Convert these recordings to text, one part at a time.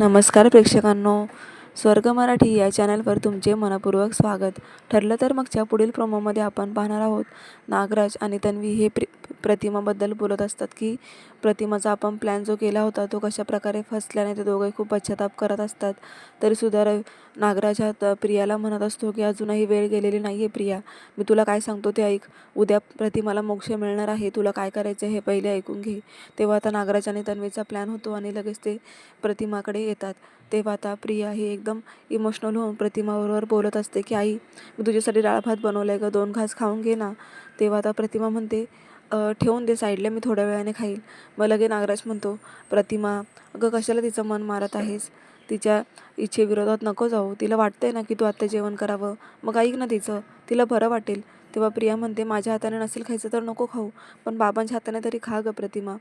नमस्कार प्रेक्षकांनो. स्वर्ग मराठी या चॅनलवर तुमचे मनपूर्वक स्वागत. ठरलं तर मागच्या पुढील प्रोमोमध्ये आपण पाहणार आहोत. नागराज आणि तन्वी हे प्रे प्रतिमाबद्दल बोलत असतात की प्रतिमाचा आपण प्लॅन जो केला होता तो कशा प्रकारे फसल्याने ते दोघे खूप पश्चाताप करत असतात. तरीसुद्धा रवी नागराज हा प्रियाला म्हणत असतो की अजूनही वेळ गेलेली नाही आहे प्रिया. मी तुला काय सांगतो ते ऐक. उद्या प्रतिमाला मोक्ष मिळणार आहे. तुला काय करायचं हे पहिले ऐकून घे. तेव्हा आता नागराज आणि तन्वीचा प्लॅन होतो आणि लगेच ते प्रतिमाकडे येतात. तेव्हा आता प्रिया ही एकदम इमोशनल होऊन प्रतिमाबरोबर बोलत असते की आई मी तुझ्यासाठी डाळ भात बनवलं आहे का दोन घास खाऊन घे ना. तेव्हा आता प्रतिमा म्हणते ठेवून दे साईडला मी थोड्या वेळाने खाईल. मग लगे नागराज म्हणतो प्रतिमा अगं कशाला तिचं मन मारत आहेस? तिच्या इच्छेविरोधात नको जाऊ. तिला वाटतंय ना की तू आत्ता जेवण करावं. मग ऐक ना तिचं. तिला बरं वाटेल. तेव्हा प्रिया म्हणते माझ्या हाताने नसेल खायचं तर नको खाऊ. पण बाबांच्या हाताने तरी खा ग प्रतिमा.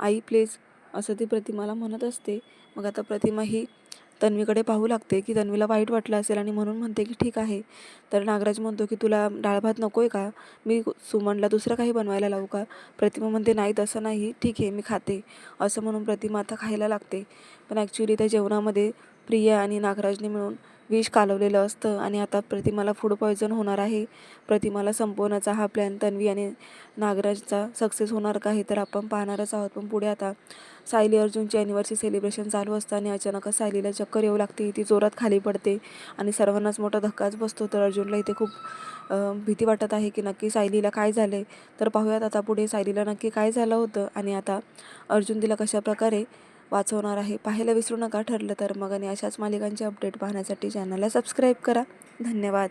आई प्लीज असं ती प्रतिमाला म्हणत असते. मग आता प्रतिमा ही तन्वीकडे पाहू लागते की तन्वीला वाईट वाटलं असेल आणि म्हणून म्हणते की ठीक आहे. तर नागराज म्हणतो की तुला डाळ भात नको आहे का? मी सुमनला दुसरं काही बनवायला लावू का प्रतिमा म्हणते नाही तसं नाही. ठीक आहे मी खाते. असं म्हणून प्रतिमा आता खायला लागते. पण ॲक्च्युली त्या जेवणामध्ये प्रिया आणि नागराजने मिळून विष कालवलेलं असतं आणि आता प्रतिमाला फूड पॉयझन होणार आहे. प्रतिमाला संपवण्याचा हा प्लॅन तन्वी आणि नागराजचा सक्सेस होणार का हे तर आपण पाहणारच आहोत. पण पुढे आता सायली अर्जुनची ॲनिव्हर्सरी सेलिब्रेशन चालू असताना अचानकच सायलीला चक्कर येऊ लागते. ती जोरात खाली पडते आणि सर्वांनाच मोठा धक्काच बसतो. तर अर्जुनला इथे खूप भीती वाटत आहे की नक्की सायलीला काय झालं आहे तर पाहूयात आता पुढे सायलीला नक्की काय झालं होतं आणि आता अर्जुन तिला कशाप्रकारे वाचवणार आहे. पाहायला विसरू नका ठरलं तर मग आणि अशाच मालिकांचे अपडेट पाहण्यासाठी चॅनलला सबस्क्राईब करा. धन्यवाद.